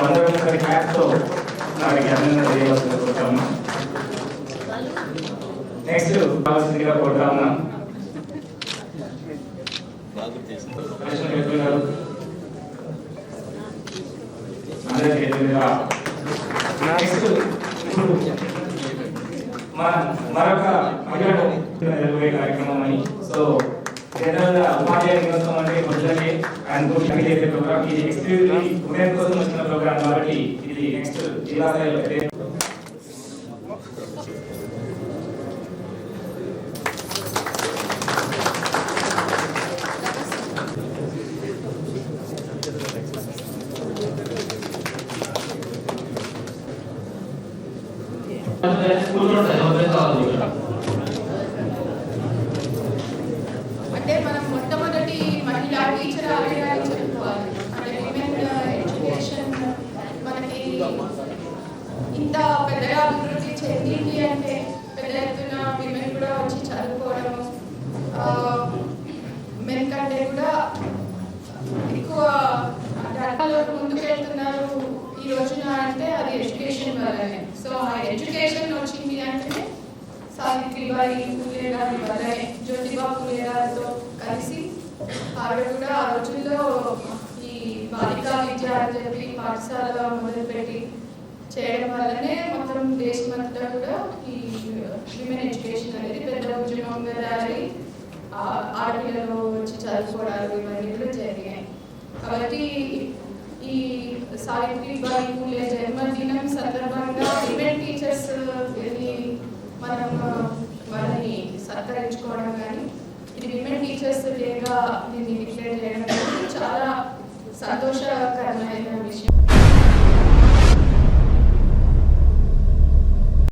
అందరి హ్యాట్తో వారికి అభినందన నెక్స్ట్ కావాల్సిందిగా కోరుతా మన మరొక మహిళలు జరగబోయే కార్యక్రమం అని సో జనరల్గా ఉపాధ్యాయ దినోత్సవం అంటే మొదలనే అనుకుంటే చేసే ప్రోగ్రామ్. ఇది ఎక్స్క్లూజివ్లీ ఉదయం కోసం వచ్చిన ప్రోగ్రామ్ కాబట్టి ఇది నెక్స్ట్ జిల్లా స్థాయిలో అయితే అంటే మనం మొట్టమొదటి మహిళా టీచర్ చెప్పుకోవాలి. అంటే విమెన్ ఎడ్యుకేషన్ మనకి ఇంత పెద్దగా అభివృద్ధి చెందింది అంటే పెద్ద ఎత్తున విమెన్ కూడా వచ్చి చదువుకోవడము మెన్ కంటే కూడా ఎక్కువ రకాలు ముందుకు వెళ్తున్నారు ఈ రోజున అంటే అది ఎడ్యుకేషన్ వల్లనే. సో ఆ ఎడ్యుకేషన్ వచ్చింది అంటే సావిత్రిబాయి పూలే గారి వల్లనే జ్యోతిబా పూలే గారితో కలిసి ఆవిడ కూడా ఆ రోజుల్లో ఈ బాలికా విద్య అని చెప్పి పాఠశాల మొదలుపెట్టి చేయడం వల్లనే మొత్తం దేశమంతటా కూడా ఈ విమెన్ ఎడ్యుకేషన్ అనేది పెద్ద ఉద్యమంగా తయారై ఆడపిల్లలు వచ్చి చదువుకోవడాలు ఇవన్నీ కూడా జరిగాయి. కాబట్టి ఈ సావిత్రిబాయి పూలే జన్మదినం సందర్భంగా ఈవెంట్ టీచర్స్ మనం వాళ్ళని సత్కరించుకోవడం కానీ ఇది ఈవెంట్ టీచర్స్ డేగా దీన్ని డిక్లేర్ చేయడం చాలా సంతోషకరమైన